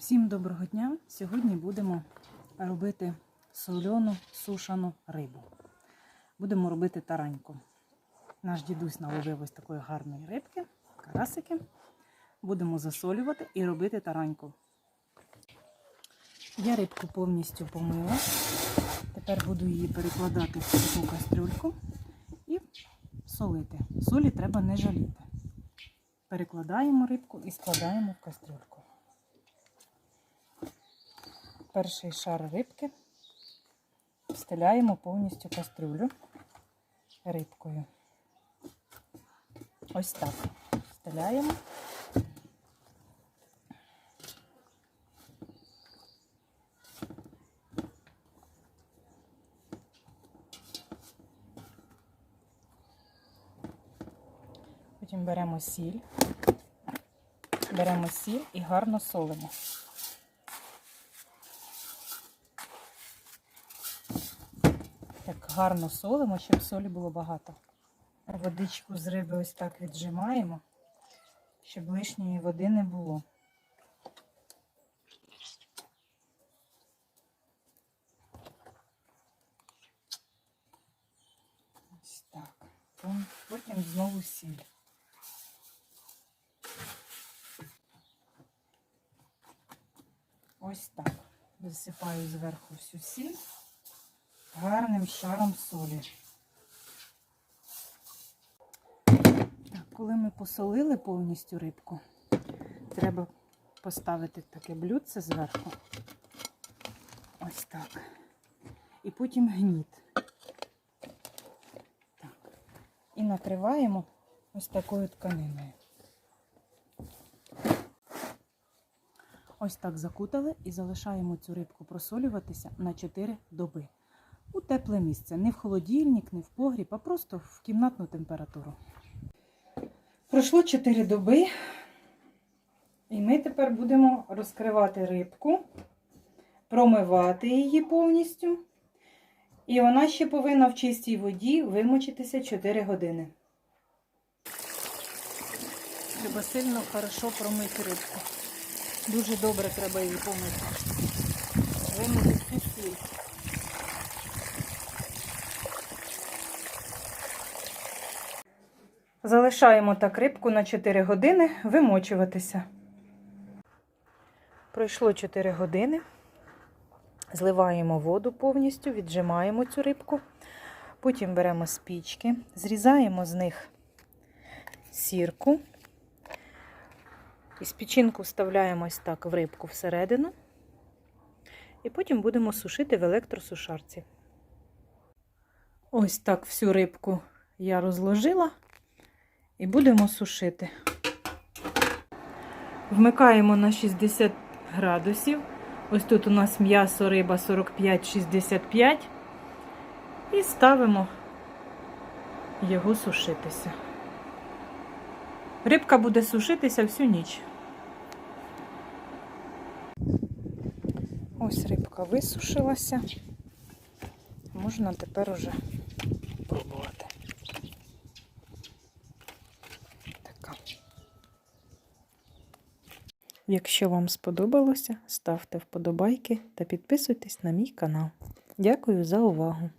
Всім доброго дня! Сьогодні будемо робити солену сушану рибу. Будемо робити тараньку. Наш дідусь наловив ось такої гарної рибки, карасики. Будемо засолювати і робити тараньку. Я рибку повністю помила. Тепер буду її перекладати в таку кастрюльку і солити. Солі треба не жаліти. Перекладаємо рибку і складаємо в кастрюльку. Перший шар рибки встиляємо повністю кастрюлю рибкою. Ось так. Встиляємо. Потім беремо сіль, беремо сіль і гарно солимо. Так гарно солимо, щоб солі було багато. Водичку з риби ось так віджимаємо, щоб лишньої води не було. Ось так. Потім- знову сіль. Ось так. Висипаю зверху всю сіль гарним шаром солі. Так, коли ми посолили повністю рибку, треба поставити таке блюдце зверху. Ось так. І потім гніт. Так. І накриваємо ось такою тканиною. Ось так закутали і залишаємо цю рибку просолюватися на 4 доби. У тепле місце. Не в холодильник, не в погріб, а просто в кімнатну температуру. Пройшло 4 доби. І ми тепер будемо розкривати рибку, промивати її повністю. І вона ще повинна в чистій воді вимочитися 4 години. Треба сильно хорошо промити рибку. Дуже добре треба її помити. Вимити всю сіль. Залишаємо так рибку на 4 години вимочуватися. Пройшло 4 години. Зливаємо воду повністю, віджимаємо цю рибку. Потім беремо спічки, зрізаємо з них сірку. І спічинку вставляємо ось так в рибку всередину. І потім будемо сушити в електросушарці. Ось так всю рибку я розложила і будемо сушити. Вмикаємо на 60 градусів. Ось тут у нас м'ясо риба 45-65. І ставимо його сушитися. Рибка буде сушитися всю ніч. Ось рибка висушилася. Можна тепер уже пробувати. Якщо вам сподобалося, ставте вподобайки та підписуйтесь на мій канал. Дякую за увагу!